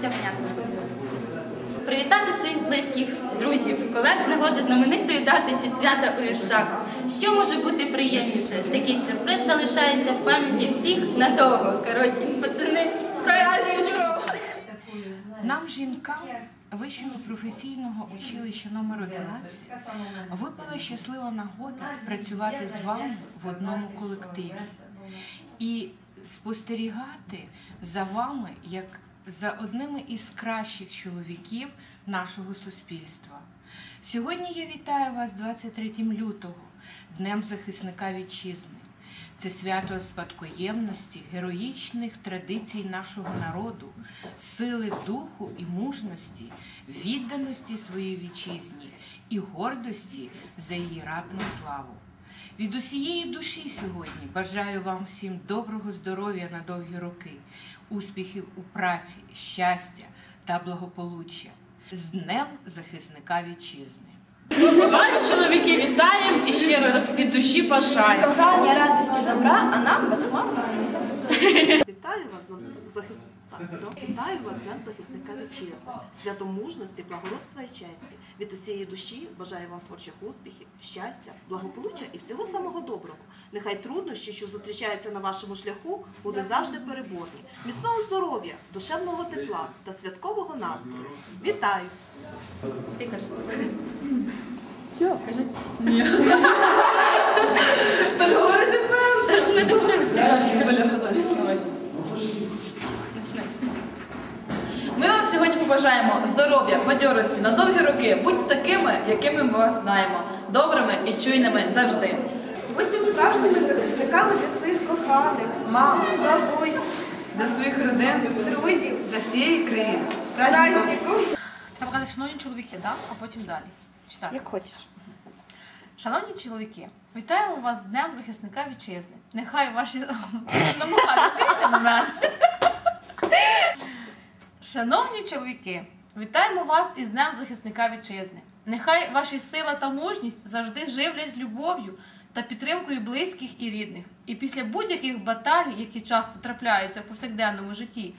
Все понятно. Привітати своїх близьких, друзів, колег з нагоди знаменитої дати чи свята у віршах. Що може бути приємніше? Такий сюрприз залишається в пам'яті всіх надовго. Коротше, пацани, праздничком! Нам, жінкам Вищого професійного училища номер 11 випала щаслива нагода працювати з вами в одному колективі і спостерігати за вами як за одними із кращих чоловіків нашого суспільства. Сьогодні я вітаю вас 23 лютого, Днем захисника вітчизни. Це свято спадкоємності, героїчних традицій нашого народу, сили духу і мужності, відданості своїй вітчизні і гордості за її ратну славу. Від усієї душі сьогодні бажаю вам всім доброго здоров'я на довгі роки, успіхів у праці, щастя та благополуччя. З Днем захисника вітчизни! Вас, чоловіки, вітаємо і щиро від душі бажаємо. Кохання, радості, добра, а нам безумовно. Вітаю вас з Вітаю вас Днем захисника вітчизни, святом мужності, благородства і честі. Від усієї душі бажаю вам творчих успіхів, щастя, благополуччя і всього самого доброго. Нехай труднощі, що зустрічаються на вашому шляху, будуть завжди переборні. Міцного здоров'я, душевного тепла та святкового настрою. Вітаю! Ти кажи. Все. Кажи. Тож ми договорилися. Ми вам сьогодні побажаємо здоров'я, бадьорості на довгі роки. Будьте такими, якими ми вас знаємо, добрими і чуйними завжди. Будьте справжніми захисниками для своїх коханих, Мам, бабусь, для своїх родин, друзів, для всієї країни. З праздником! Треба казати, шановні чоловіки, да? а потім далі. Читати. Як хочеш. Шановні чоловіки, вітаємо вас з Днем захисника вітчизни. Нехай ваші намагаються на мене. Шановні чоловіки, вітаємо вас із Днем захисника вітчизни. Нехай ваші сила та мужність завжди живлять любов'ю та підтримкою близьких і рідних. І після будь-яких баталій, які часто трапляються в повсякденному житті,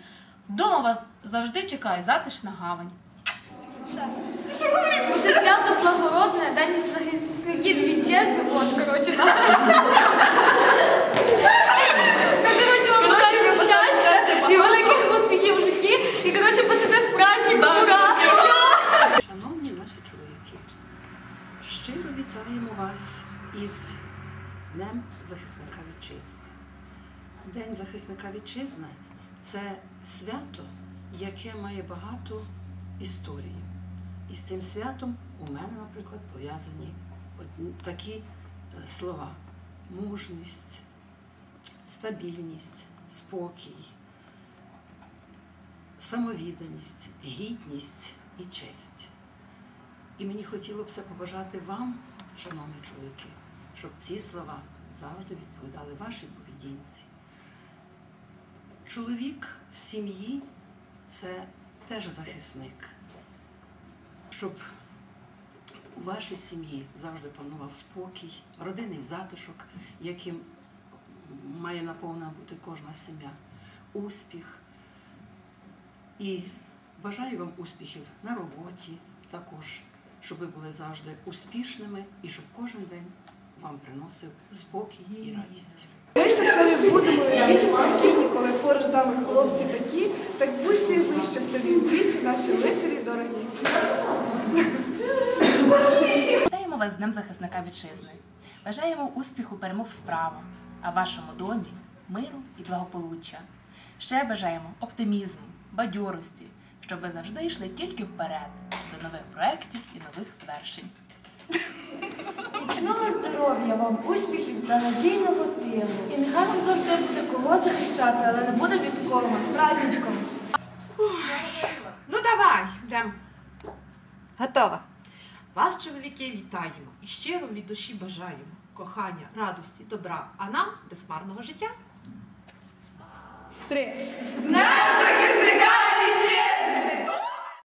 вдома вас завжди чекає затишна гавань. Це свято благородне, день захисників вітчизни. От, коротше, так. Ну, коротше, вам бажаємо щастя і великих успіхів у житті. І, коротше, пацани з праздником, ура! Шановні наші чоловіки, щиро вітаємо вас із Днем захисника вітчизни. День захисника вітчизни це свято, яке має багато історії. І з цим святом у мене, наприклад, пов'язані такі е, слова: мужність, стабільність, спокій, самовідданість, гідність і честь. І мені хотілося б побажати вам, шановні чоловіки, щоб ці слова завжди відповідали вашій поведінці. Чоловік в сім'ї це теж захисник, щоб у вашій сім'ї завжди панував спокій, родинний затишок, яким має наповнена бути кожна сім'я, успіх. І бажаю вам успіхів на роботі також, щоб ви були завжди успішними і щоб кожен день вам приносив спокій і радість. Ми щасливі будемо, вічі спокійні, коли поруч з нами хлопці такі, так будьте ви щасливі вічі, наші лицарі дорогі. Вітаємо вас з Днем захисника вітчизни. Бажаємо успіху, перемог в справах, а в вашому домі миру і благополуччя. Ще бажаємо оптимізму, бадьорості, щоб ви завжди йшли тільки вперед нових проєктів і нових звершень. Міцного здоров'я вам, успіхів та надійного тилу. І нехай вам завжди буде кого захищати, але не буде від кого. З праздничком! Ну давай, йдемо. Готова. Вас, чоловіки, вітаємо і щиро від душі бажаємо кохання, радості, добра, а нам безмарного життя. З Днем захисника